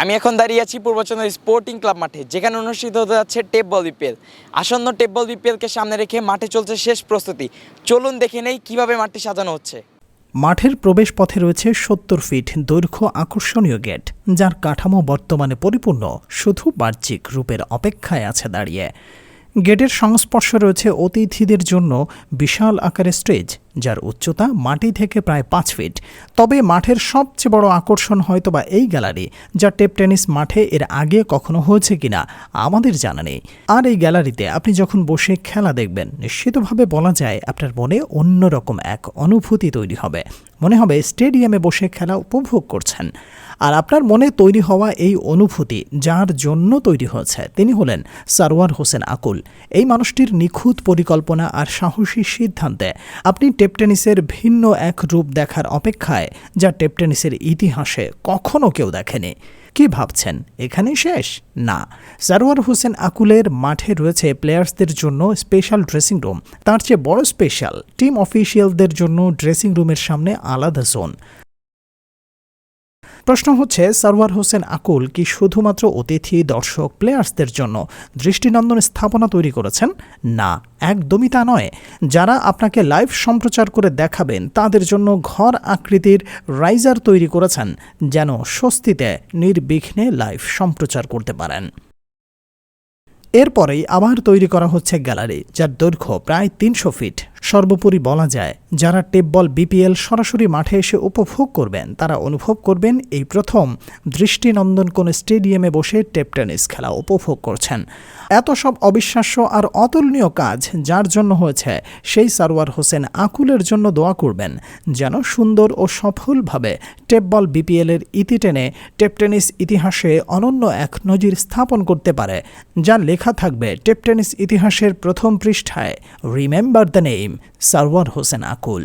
আমি এখন দাঁড়িয়ে আছি পূর্বচন্দ্র স্পোর্টিং ক্লাব মাঠে, যেখানে অনুষ্ঠিত হতে যাচ্ছে টেপ বল বিপিএল আসন্ন টেপ বল বিপিএলকে সামনে রেখে মাঠে চলছে শেষ প্রস্তুতি। চলুন দেখে নেই কীভাবে মাঠটি সাজানো হচ্ছে। মাঠের প্রবেশ পথে রয়েছে সত্তর ফিট দৈর্ঘ্য আকর্ষণীয় গেট, যার কাঠামো বর্তমানে পরিপূর্ণ, শুধু বাহ্যিক রূপের অপেক্ষায় আছে দাঁড়িয়ে। গেটের সংস্পর্শ রয়েছে অতিথিদের জন্য বিশাল আকারের স্টেজ যার উচ্চতা মাটি থেকে প্রায় পাঁচ ফিট। তবে মাঠের সবচেয়ে বড় আকর্ষণ হয়তোবা এই গ্যালারি, যা টেপ টেনিস মাঠে এর আগে কখনো হয়েছে কিনা, আমাদের জানা নেই। আর এই গ্যালারিতে আপনি যখন বসে খেলা দেখবেন, নিশ্চিতভাবে বলা যায় আপনার মনে অন্যরকম এক অনুভূতি তৈরি হবে। মনে হবে স্টেডিয়ামে বসে খেলা উপভোগ করছেন। আর আপনার মনে তৈরি হওয়া এই অনুভূতি, যার জন্য তৈরি হয়েছে, তিনি হলেন সারওয়ার হোসেন আকুল। এই মানুষটির নিখুঁত পরিকল্পনা আর সাহসী সিদ্ধান্তে আপনি টেপ টেনিসের ভিন্ন এক রূপ দেখার অপেক্ষায়, যা টেপটেনিসের ইতিহাসে কখনো কেউ দেখেনি। কি ভাবছেন, এখানেই শেষ? না। সারোয়ার হোসেন আকুলের মাঠে রয়েছে প্লেয়ার্সদের জন্য স্পেশাল ড্রেসিং রুম। তার চেয়ে বড় স্পেশাল, টিম অফিসিয়ালদের জন্য ড্রেসিং রুমের সামনে আলাদা জোন। প্রশ্ন হচ্ছে, সারওয়ার হোসেন আকুল কি শুধুমাত্র অতিথি, দর্শক প্লেয়ার্সদের জন্য দৃষ্টিনন্দন স্থাপনা তৈরি করেছেন? না, একদমই তা নয়। যারা আপনাকে লাইভ সম্প্রচার করে দেখাবেন, তাদের জন্য ঘর আকৃতির রাইজার তৈরি করেছেন, যেন স্বস্তিতে, নির্বিঘ্নে লাইভ সম্প্রচার করতে পারেন। এরপরেই আবার তৈরি করা হচ্ছে গ্যালারি, যার দৈর্ঘ্য প্রায় তিনশো ফিট সর্বোপরি বলা যায়, যারা টেপ বল বিপিএল সরাসরি মাঠে এসে উপভোগ করবেন, তারা অনুভব করবেন এই প্রথম দৃষ্টিনন্দন কোন স্টেডিয়ামে বসে টেপ টেনিস খেলা উপভোগ করছেন। এত সব অবিশ্বাস্য আর অতুলনীয় কাজ যার জন্য হয়েছে, সেই সারওয়ার হোসেন আকুলের জন্য দোয়া করবেন, যেন সুন্দর ও সফলভাবে টেপবল বিপিএলের ইতি টেনে টেপ টেনিস ইতিহাসে অনন্য এক নজির স্থাপন করতে পারে, যার লেখা থাকবে, টেপ টেনিস ইতিহাসের প্রথম পৃষ্ঠায়, remember the name. Sarwar Hossain Akul.